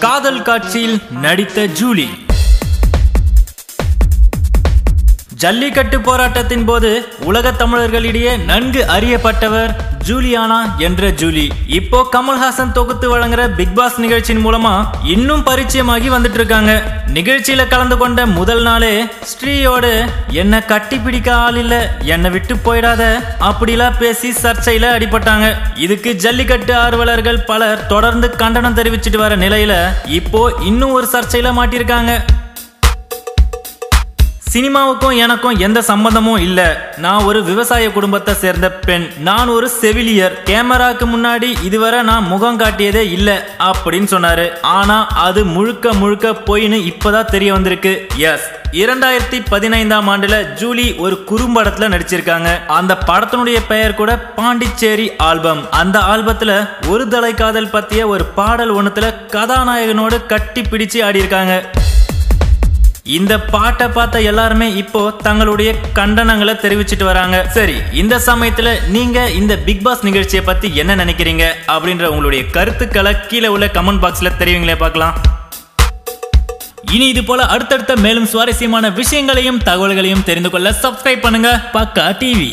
காதல் காட்சியில் நடித்த ஜூலி. ஜல்லிக்கட்டு போராட்டத்தின் போது உலக தமிழர்களிடையே நன்கு அறியப்பட்டவர் ஜூலியானா என்ற ஜூலி. இப்போ கமல்ஹாசன் தொகுத்து வழங்குற பிக் பாஸ் நிகழ்ச்சியின் மூலமா இன்னும் பரிச்சயமாகி வந்துட்டு இருக்காங்க நிகழ்ச்சியில கலந்து கொண்ட முதல் நாளே ஸ்ரீயோடு என்ன கட்டி பிடிக்க ஆள் இல்ல என்னை விட்டு போயிடாத அப்படிலாம் பேசி சர்ச்சையில அடிபட்டாங்க. இதுக்கு ஜல்லிக்கட்டு ஆர்வலர்கள் பலர் தொடர்ந்து கண்டனம் தெரிவிச்சிட்டு வர நிலையில இப்போ இன்னும் ஒரு சர்ச்சையில மாட்டியிருக்காங்க. சினிமாவுக்கும் எனக்கும் எந்த சம்பந்தமும் இல்லை. நான் ஒரு விவசாய குடும்பத்தை சேர்ந்த பெண். நான் ஒரு செவிலியர். கேமராக்கு முன்னாடி இதுவரை நான் முகம் காட்டியதே இல்லை அப்படின்னு சொன்னாரு. ஆனா அது முழுக்க முழுக்க போயின்னு இப்பதான் தெரிய வந்திருக்கு. எஸ் இரண்டாயிரத்தி பதினைந்தாம் ஆண்டுல ஜூலி ஒரு குறும்படத்துல நடிச்சிருக்காங்க. அந்த படத்தினுடைய பெயர் கூட பாண்டிச்சேரி ஆல்பம். அந்த ஆல்பத்துல ஒரு தலை காதல் பத்திய ஒரு பாடல் ஒண்ணுத்துல கதாநாயகனோடு கட்டி பிடிச்சு ஆடியிருக்காங்க. இந்த பாட்டை பார்த்த எல்லாருமே இப்போ தங்களுடைய கண்டனங்களை தெரிவிச்சிட்டு வராங்க. சரி இந்த சமயத்துல நீங்க இந்த பிக் பாஸ் நிகழ்ச்சியை பத்தி என்ன நினைக்கிறீங்க அப்படின்ற உங்களுடைய கருத்துக்களை கீழே உள்ள கமெண்ட் பாக்ஸ்ல தெரிவிங்களே பார்க்கலாம். இனி இது போல அடுத்தடுத்த மேலும் சுவாரஸ்யமான விஷயங்களையும் தகவல்களையும் தெரிந்து கொள்ள சப்ஸ்கிரைப் பண்ணுங்க. பக்கா டிவி